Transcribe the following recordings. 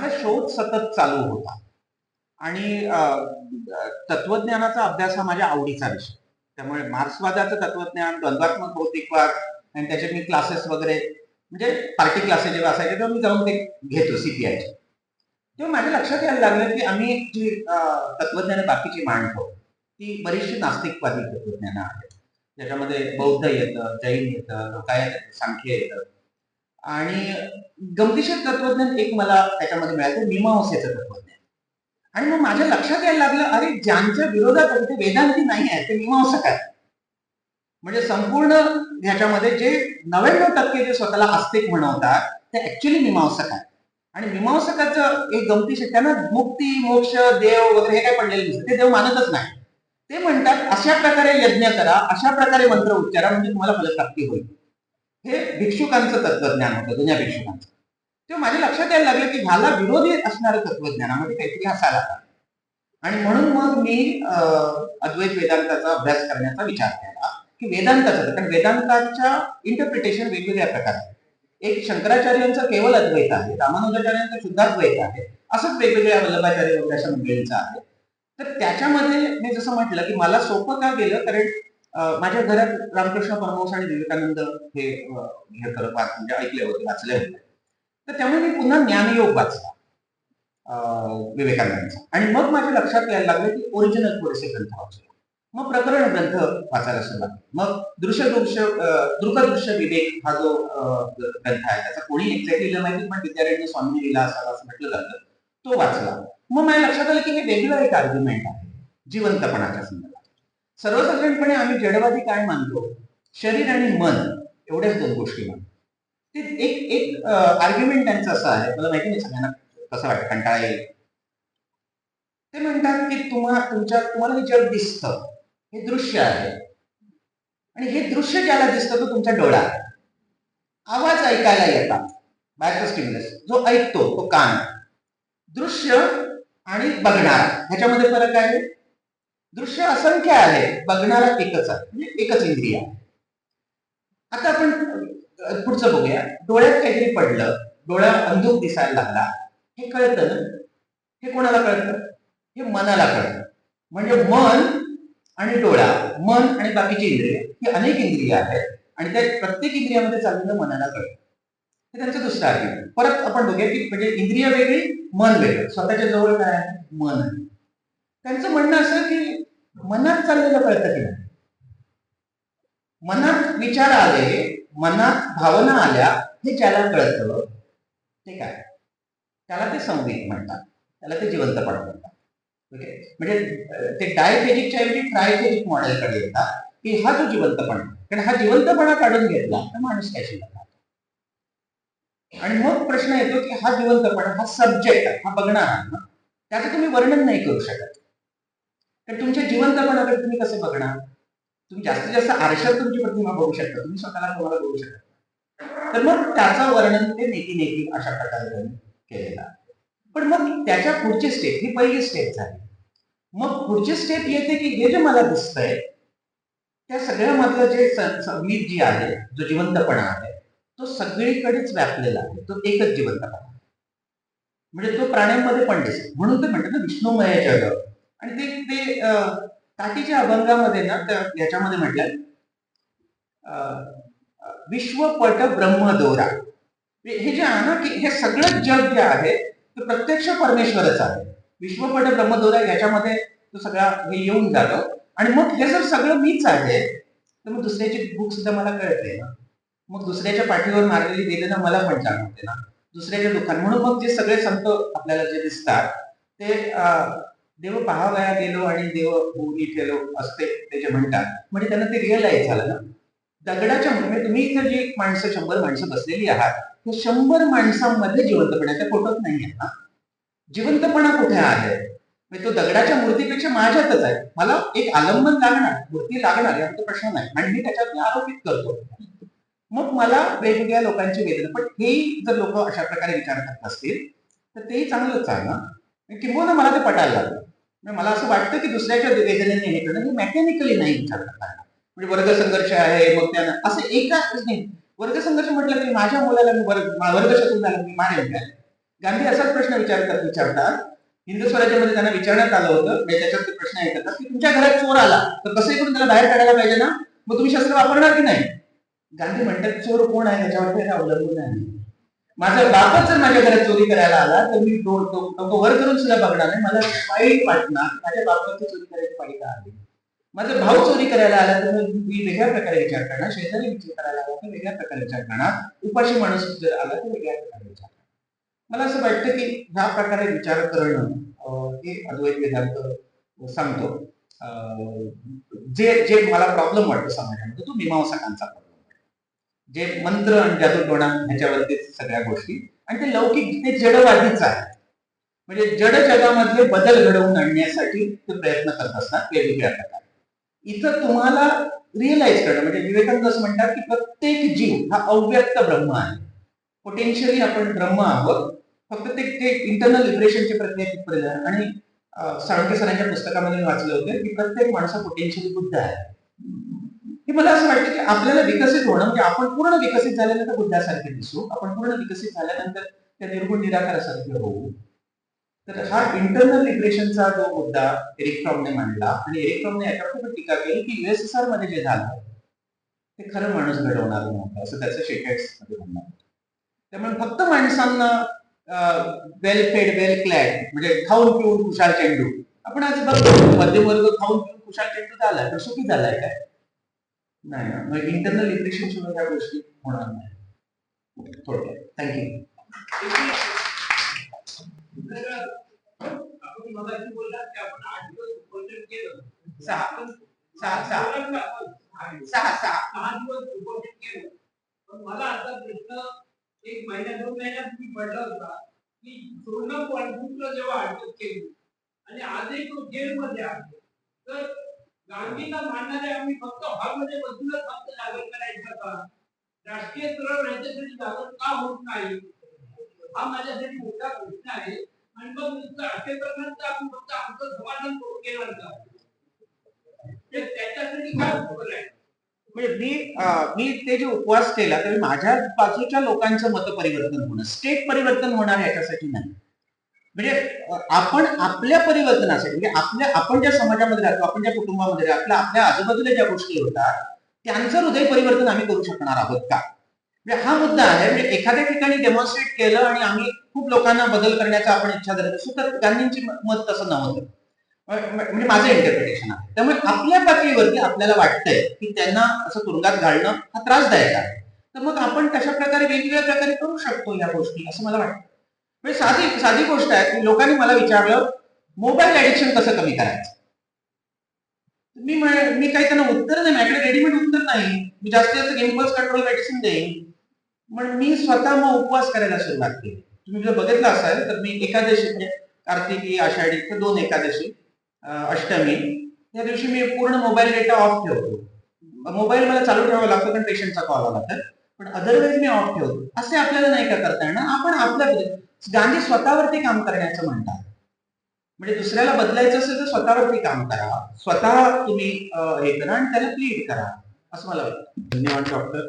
माझा शोध सतत चालू होता. आणि तत्वज्ञानाचा अभ्यास हा माझ्या आवडीचा विषय. त्यामुळे मार्क्सवादाचं तत्वज्ञान द्वंद्वात्मक भौतिकवाद आणि त्याचे मी क्लासेस वगैरे म्हणजे पार्टी क्लासेस जेव्हा असायचे तेव्हा मी जाऊन ते घेतो सीपीआयचे तेव्हा माझ्या लक्षात यायला लागलं की आम्ही जी तत्वज्ञान बाकीची मांडतो ती बरीचशी नास्तिकवादी तत्वज्ञानं आहेत. ज्याच्यामध्ये बौद्ध येतं जैन येतं लोकायत येतं सांख्य येतं. आणि गमतीशीर तत्वज्ञान एक मला त्याच्यामध्ये मिळालं मीमांसेचं तत्वज्ञान. आणि मग माझ्या लक्षात यायला लागलं अरे ज्यांच्या विरोधात ते वेदांती नाही आहे ते मीमांसक आहेत. म्हणजे संपूर्ण ह्याच्यामध्ये जे नव्याण्णव टक्के जे स्वतःला आस्तिक म्हणवतात ते ऍक्च्युली मीमांसक आहेत. आणि मीमांसकाचं एक गमतीशीर त्यांना मुक्ती मोक्ष देव वगैरे हे काय पडलेले नाही ते देव मानतच नाही. ते म्हणतात अशा प्रकारे यज्ञ करा अशा प्रकारे मंत्र उच्चारा म्हणजे तुम्हाला फलप्राप्ती होईल. हे भिक्षुकांचं तत्वज्ञान होतं जुन्या भिक्षुकांचं. तेव्हा माझ्या लक्षात यायला लागलं की ह्याला विरोधी असणारं तत्वज्ञानामध्ये काहीतरी असायला पाहिजे आणि म्हणून मग मी अं, अद्वैत वेदांताचा अभ्यास करण्याचा विचार केला की वेदांताचं कारण वेदांताच्या इंटरप्रिटेशन वेगवेगळ्या प्रकारात एक शंकराचार्यांचं केवळ अद्वैत आहे रामानुजाचार्यांचं शुद्धाद्वैत आहे असंच वेगवेगळ्या वल्लभाचार्य वगैरे मंडळींचं आहे. तर त्याच्यामध्ये मी जसं म्हटलं की मला सोपं का गेलं कारण माझ्या घरात रामकृष्ण परमहंस आणि विवेकानंद हे हे करत म्हणजे ऐकले होते वाचले होते. तर त्यामुळे मी पुन्हा ज्ञानयोग वाचला विवेकानंदांचा. आणि मग माझ्या लक्षात यायला लागलं की ओरिजिनल थोडेसे ग्रंथ वाचले. मग प्रकरण ग्रंथ वाचायला सुरुवात मग दृश्य दृश्य दृकदृश्य विवेक हा जो ग्रंथ आहे त्याचा कोणी एक्झॅक्टली लिहिलं माहिती पण विद्यार्थ्यांनी स्वामी लिहिला असावा असं म्हटलं जातं तो वाचला. मग माझ्या लक्षात आलं की हे वेगळं एक आर्ग्युमेंट आहे जिवंतपणाच्या संदर्भात. सर्वसाधारणपणे आम्ही जडवादी काय मानतो? शरीर आणि मन एवढ्याच दोन गोष्टी मानतो. ते एक एक आर्ग्युमेंट त्यांचं असं आहे. मला माहिती नाही सगळ्यांना कसं वाटतं कंटाळा येईल. ते म्हणतात की तुम्हा तुमच्या तुम्हाला हे जग दिसतं हे दृश्य आहे. आणि हे दृश्य ज्याला दिसतं तो तुमचा डोळा आहे. आवाज ऐकायला येतात बाहेरचा स्टिम्युलस जो ऐकतो तो कान. दृश्य आणि बघणार. ह्याच्यामध्ये फरक आहे? दृश्य असंख्य आहे बघणारा एकच आहे म्हणजे एकच इंद्रिय. आहे आता आपण पुढचं बघूया. डोळ्यात काहीतरी पडलं डोळा अंधूक दिसायला लागला. हे कळतं ना? हे कोणाला कळतं? हे मनाला कळतं. म्हणजे मन आणि डोळा मन आणि बाकीची इंद्रिय ही अनेक इंद्रिय आहेत आणि त्या प्रत्येक इंद्रियामध्ये चाललेलं मनाला कळतं. हे त्यांचं दुसरं आहे. परत आपण बघूया की म्हणजे इंद्रिय वेगळी मन वेगळं. स्वतःच्या जवळ काय आहे? मन आहे. त्यांचं म्हणणं असं की मनात चाललेलं कळतं की नाही. मनात विचार आले मनात भावना आल्या हे ज्याला कळतं ते काय? त्याला ते संवेद म्हणतात. त्याला ते जिवंतपणा म्हणतात. ओके म्हणजे ते डायफेजिकच्या ऐवजी ट्रायफेजिक मॉडेलकडे येतात की हा जो जिवंतपणा कारण हा जिवंतपणा काढून घेतला तर माणूस काय शिल्लक राहतो. आणि मग प्रश्न येतो की हा जिवंतपणा हा सब्जेक्ट हा बघणार ना त्याचं तुम्ही वर्णन नाही करू शकत. तर तुमच्या जिवंतपणाकडे तुम्ही कसं बघणार? तुम्ही जास्तीत जास्त आरशात तुमची प्रतिमा बघू शकता. तुम्ही स्वतःला तुम्हाला बघू शकता. तर मग त्याचं वर्णन ते नेती नेती अशा प्रकारे त्यांनी केलेला पण मग त्याच्या पुढची स्टेप ही पहिली स्टेप झाली. मग पुढची स्टेप येते की हे जे मला दिसतंय त्या सगळ्यामधलं जे संगीत जी आहे जो जिवंतपणा आहे तो सगळीकडेच व्यापलेला आहे. तो एकच जिवंतपणा म्हणजे तो प्राण्यांमध्ये पण दिसतो. म्हणून ते म्हणतात ना विष्णुमय जग. आणि ते ते काठीच्या अभंगामध्ये ना त्या याच्यामध्ये म्हटलं अं, विश्वपट ब्रह्मदोरा. हे जे आहे ना की हे सगळं जग जे आहे ते प्रत्यक्ष परमेश्वरच आहे. विश्वपट ब्रह्मदोरा याच्यामध्ये तो सगळा हे येऊन जातो. आणि मग हे जर सगळं मीच आहे तर मग दुसऱ्याची भूक सुद्धा मला कळते ना. मग दुसऱ्याच्या पाठीवर मारलेली वेदना मला पण जाणवते ना. दुसऱ्याच्या दुःखात. म्हणून मग जे सगळे संत आपल्याला जे दिसतात ते अं, देव पाहावया गेलो आणि देव भूमी ठेलो असते ते जे म्हणतात. म्हणजे त्यांना ते रिअलाइज झालं ना. दगडाच्या म्हणजे तुम्ही इथं जी माणसं शंभर माणसं बसलेली आहात ते शंभर माणसांमध्ये जिवंतपणा त्या फोटोत नाही आहे ना. जिवंतपणा कुठे आहे? म्हणजे तो दगडाच्या मूर्तीपेक्षा माझ्यातच आहे. मला एक आलंबन लागणार मूर्ती लागणार याचा प्रश्न नाही. आणि मी त्याच्यात आरोपित करतो. मग मला वेगवेगळ्या लोकांची वेदना पण हे जर लोक अशा प्रकारे विचार करत असतील तर तेही चांगलंच आहे ना. किंबहुना मला ते पटायला लागलं. म्हणजे मला असं वाटतं की दुसऱ्याच्या वेदनेने हे करणं हे मेकॅनिकली नाही विचार करता म्हणजे वर्ग संघर्ष आहे मग त्यांना असं एका नाही वर्ग संघर्ष म्हटलं की माझ्या मुलाला मी वर्ग मा- वर्ग शकून मी मारेल काय? गांधी असाच प्रश्न विचारतात विचारतात. हिंदू स्वराज्यामध्ये त्यांना विचारण्यात आलं होतं. म्हणजे त्याच्यात प्रश्न ऐकतात की तुमच्या घरात चोर आला तर कसं करून त्याला बाहेर काढायला पाहिजे ना? मग तुम्ही शस्त्र वापरणार की नाही? गांधी म्हणतात चोर कोण आहे? त्याच्यावर अवलंबून आहे? माझं बापच जर माझ्या घरात चोरी करायला आला तर मी डोकं वर करून सुद्धा बघणार नाही. मला वाईट वाटणार. माझ्या बापाची चोरी करायची पाहिजे आली माझा भाऊ चोरी करायला आला तर मी वेगळ्या प्रकारे विचार करणार. शेजारी विचार करायला आला तर वेगळ्या प्रकारे विचार करणार. उपाशी माणूस जर आला तर वेगळ्या प्रकारे विचार करणार. मला असं वाटतं की ह्या प्रकारे विचार करणं हे अद्वैत वेदांत सांगतो. अं, जे जे मला प्रॉब्लेम वाटतो समाजामध्ये तो मीमांसकांचा प्रॉब्लेम जे मंत्र आणि जादूटोणा ह्याच्यावरती सगळ्या गोष्टी. आणि ते लौकिक ते जडवादीच आहे. म्हणजे जड जगामधले बदल घडवून आणण्यासाठी ते प्रयत्न करत असतात वेगवेगळ्या प्रकारे. इथं तुम्हाला रिअलाइज करणं म्हणजे विवेकानंद असं म्हणतात की प्रत्येक जीव हा अव्यक्त ब्रह्म आहे. पोटेन्शियली आपण ब्रह्म आहोत. फक्त ते ते इंटरनल लिबरेशनची प्रक्रिया तिथपर्यंत आणि अं, साळुंके सरांच्या पुस्तकामध्ये मी होते की प्रत्येक माणसा पोटेन्शियली बुद्ध आहे. हे मला असं वाटतं की आपल्याला विकसित होणं म्हणजे आपण पूर्ण विकसित झाल्यानंतर बुद्धासारखे दिसू आपण पूर्ण विकसित झाल्यानंतर त्या निर्गुण निराकारासारखे होऊ. तर हा इंटरनल लिबरेशनचा जो मुद्दा एरिक मांडला आणि एरिक याच्यावर पण टीका केली की युएसएसआरमध्ये जे झालं ते खरं माणूस घडवणार नव्हतं असं त्याचं शेकेट्समध्ये म्हणणार त्यामुळे फक्त माणसांना वेल फेड वेल क्लॅड म्हणजे खाऊन पिऊन कुशाल चेंडू. आपण आज बघतो मध्यम वर्ग खाऊन पिऊन कुशाल चेंडू झालाय तर सुखी झालाय काय? नाही मग इंटरनल लिबरेशन शिवाय ह्या गोष्टी होणार नाही. थोडक्यात थँक्यू बोललात केलं सहा. सहा सहा. आपण. सहा सहा. दिवस केलं पण मला आता प्रश्न एक महिन्या दोन महिन्यात मी पडला होता की पूर्ण पॉलिटिक्सला जेव्हा अटक केली आणि आजही तो जेलमध्ये आहे. तर गांधीला मानणारे आम्ही फक्त हॉलमध्ये बसूनच फक्त जागर करायचं का राष्ट्रीय स्तरावर ह्याच्यासाठी जागर का होत नाही? हा माझ्यासाठी मोठा प्रश्न आहे. आणि मग नुसतं तर आपण फक्त आमचं समाधान करून घेणार का? ते त्याच्यासाठी काय उपयोग आहे? म्हणजे मी मी ते जे उपवास केला तर माझ्या बाजूच्या लोकांचं मत परिवर्तन होणं स्टेट परिवर्तन होणार ह्याच्यासाठी नाही. म्हणजे आपण आपल्या परिवर्तनासाठी म्हणजे आपल्या आपण ज्या समाजामध्ये राहतो आपण ज्या कुटुंबामध्ये राहतो आपल्या आपल्या आजूबाजूला ज्या गोष्टी होतात त्यांचं हृदय परिवर्तन आम्ही करू शकणार आहोत का? म्हणजे हा मुद्दा आहे म्हणजे एखाद्या ठिकाणी डेमॉन्स्ट्रेट केलं आणि आम्ही खूप लोकांना बदल करण्याचा आपण इच्छा धरत असू तर गांधींची मत तसं नव्हतं. म्हणजे माझं इंटरप्रिटेशन आहे. त्यामुळे आपल्या पातळीवरती आपल्याला वाटतंय की त्यांना असं तुरुंगात घालणं हा त्रासदायक आहे. तर मग आपण कशा प्रकारे वेगवेगळ्या प्रकारे करू शकतो या गोष्टी असं मला वाटतं. साधी साधी गोष्ट आहे. की लोकांनी मला विचारलं मोबाईल ऍडिक्शन कसं कमी करायचं? मी मी काही त्यांना उत्तर नाही माझ्याकडे रेडीमेड उत्तर नाही. मी जास्तीत जास्त इम्पल्स कंट्रोल मेडिसिन देईन. पण मी स्वतः मग उपवास करायला सुरुवात केली. तुम्ही जर बघितलं असाल तर मी एकादशी म्हणजे कार्तिकी आषाढी तर दोन एकादशी अष्टमी या दिवशी मी पूर्ण मोबाईल डेटा ऑफ ठेवतो. मोबाईल मला चालू ठेवावा लागतो कारण पेशंटचा कॉल आला तर. पण अदरवाईज मी ऑफ ठेवतो. असे आपल्याला नाही का करता येणार? आपण आपल्या गांधी स्वतःवरती काम करण्याचं म्हणतात. म्हणजे दुसऱ्याला बदलायचं असेल तर स्वतःवरती काम करा. स्वतः तुम्ही हे करा आणि त्याला प्लीड करा. असं मला वाटतं. धन्यवाद डॉक्टर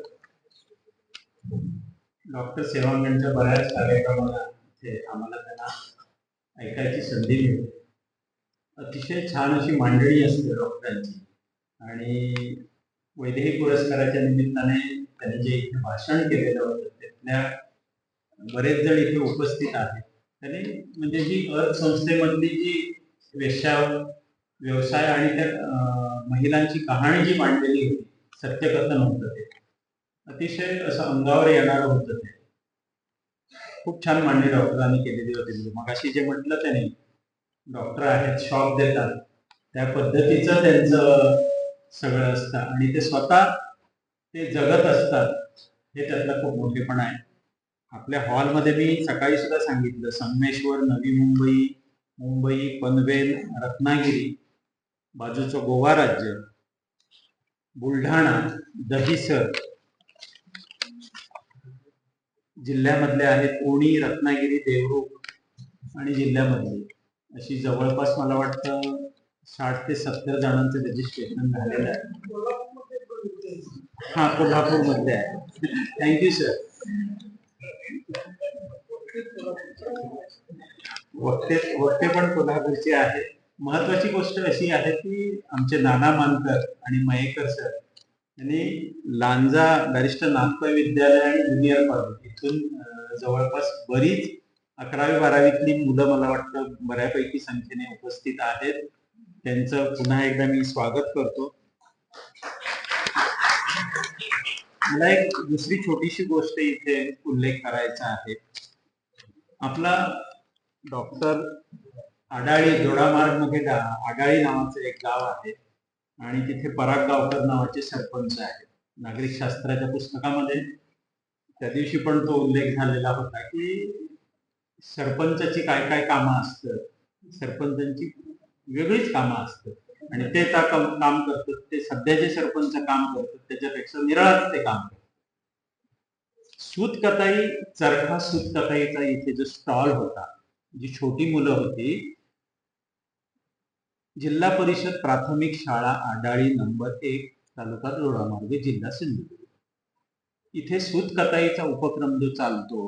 डॉक्टर सेवांगणच्या बऱ्याच कार्यक्रमाला इथे आम्हाला त्यांना ऐकायची संधी मिळते. अतिशय छान अशी मांडणी असते डॉक्टरांची आणि वैद्यकीय पुरस्काराच्या निमित्ताने त्यांनी जे इथे भाषण केलेलं होतं त्यातल्या बरेच जण इथे उपस्थित आहेत. त्याने म्हणजे जी अर्थ संस्थेमधली जी वेश्या व्यवसाय आणि त्या महिलांची कहाणी जी मांडलेली होती सत्यकथन होतं ते. अतिशय असं अंगावर येणारं होतं ते. खूप छान मांडणी डॉक्टरांनी केलेली होती. म्हणजे मगाशी जे म्हटलं त्याने डॉक्टर आहेत शॉक देतात. त्या पद्धतीचं त्यांचं सगळं असतं. आणि ते स्वतः ते जगत असतात हे त्यातलं खूप मोठेपण आहे. आपल्या हॉलमध्ये मी सकाळी सुद्धा सांगितलं संगमेश्वर नवी मुंबई मुंबई पनवेल रत्नागिरी बाजूचं गोवा राज्य बुलढाणा दहिसर जिल्ह्यामधले आहेत पुणी रत्नागिरी देवरूख आणि जिल्ह्यामधले. अशी जवळपास मला वाटतं साठ ते सत्तर जणांचं रजिस्ट्रेशन झालेलं आहे. हा कोल्हापूर मधले आहे थँक्यू सर वक्ते वक्ते पण कोल्हापूरचे आहेत. महत्वाची गोष्ट अशी आहे की आमचे नाना मानकर आणि मयेकर सर यांनी लांजा बॅरिस्टर नागपूर विद्यालय आणि ज्युनियर कॉलेज इथून जवळपास बरीच अकरावी बारावीतली मुलं मला वाटतं बऱ्यापैकी संख्येने उपस्थित आहेत. त्यांचं पुन्हा एकदा मी स्वागत करतो. मला एक दुसरी छोटीशी गोष्ट इथे उल्लेख करायचा आहे. आपला डॉक्टर आडाळी जोडामार्गमध्ये आडाळी नावाचं एक गाव आहे आणि तिथे पराग गावकर नावाचे सरपंच आहेत. नागरिक शास्त्राच्या पुस्तकामध्ये त्या दिवशी पण तो उल्लेख झालेला होता की सरपंचाची काय काय कामं असतात? सरपंचांची वेगळीच कामं असतात. आणि ते त्या काम करतात ते सध्या जे सरपंच काम करतात त्याच्यापेक्षा निराळाच ते काम करतात. सूत कताई चरखा सूत कताईचा इथे जो स्टॉल होता जी छोटी मुलं होती जिल्हा परिषद प्राथमिक शाळा आडाळी नंबर एक तालुका दोडामार्ग जिल्हा सिंधुदुर्ग. इथे सूत कताईचा उपक्रम जो चालतो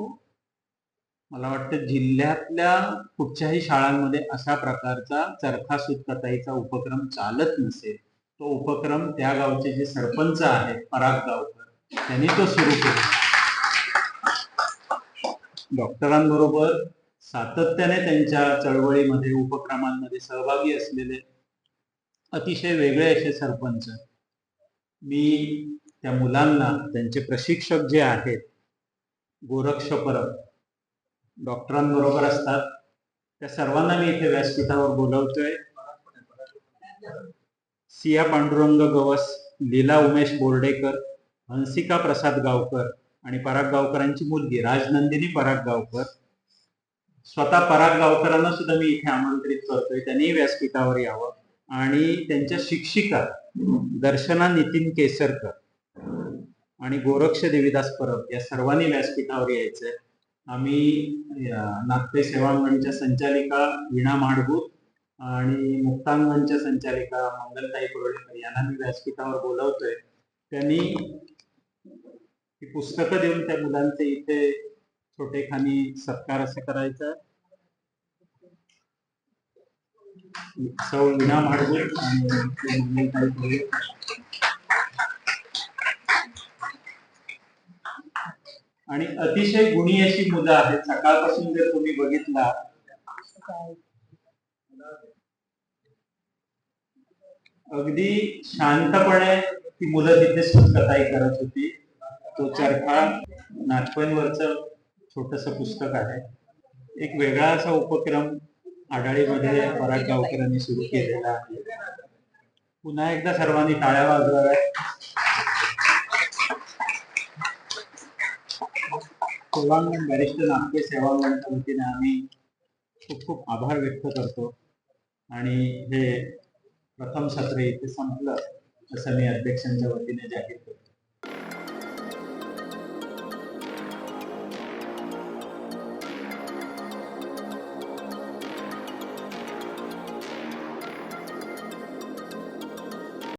मला वाटतं जिल्ह्यातल्या कुठच्याही शाळांमध्ये अशा प्रकारचा चरखा सूत कताईचा उपक्रम चालत नसेल तो उपक्रम त्या गावचे जे सरपंच आहेत पराग गावकर त्यांनी तो सुरू केला. डॉक्टरांबरोबर सातत्याने त्यांच्या चळवळीमध्ये उपक्रमांमध्ये सहभागी असलेले अतिशय वेगळे असे सरपंच. मी त्या मुलांना त्यांचे प्रशिक्षक जे आहेत गोरक्ष परब डॉक्टरांबरोबर असतात. त्या सर्वांना मी इथे व्यासपीठावर बोलवतोय. सिया पांडुरंग गवस लीला उमेश बोर्डेकर हंसिका प्रसाद गावकर आणि पराग गावकरांची मुलगी राजनंदिनी पराग गावकर. स्वतः पराग गावकरांना सुद्धा मी इथे आमंत्रित करतोय. त्यांनी व्यासपीठावर यावं. आणि त्यांच्या शिक्षिका दर्शना नितीन केसरकर आणि गोरक्ष देवीदास परब या सर्वांनी व्यासपीठावर यायचंय. आम्ही या नागपे सेवांगणच्या संचालिका वीणा माडगूत आणि मुक्तांगणच्या संचालिका मंगलताई कुरळेकर यांना मी व्यासपीठावर बोलवतोय. त्यांनी ही पुस्तकं देऊन त्या मुलांचे इथे छोटेखानी सत्कार असं करायचा. सौ विणा माडगूत आणि मंगलताई कुरळेकर आणि अतिशय गुणी अशी मुलं आहेत. सकाळपासून जर तुम्ही बघितला. अगदी शांतपणे ती मुलं तिथे कथाई करत होती. तो चरखा नागपणवरच छोटस पुस्तक आहे. एक वेगळा असा उपक्रम आढाळीमध्ये पराग गावकरांनी सुरू केलेला आहे. पुन्हा एकदा सर्वांनी टाळ्या वाजवाव्या सेवांगण बॅरिस्टर नागपूर सेवांगणच्या वतीने आम्ही खूप खूप आभार व्यक्त करतो. आणि हे प्रथम सत्र इथे संपलं असं मी अध्यक्षांच्या वतीने जाहीर करतो.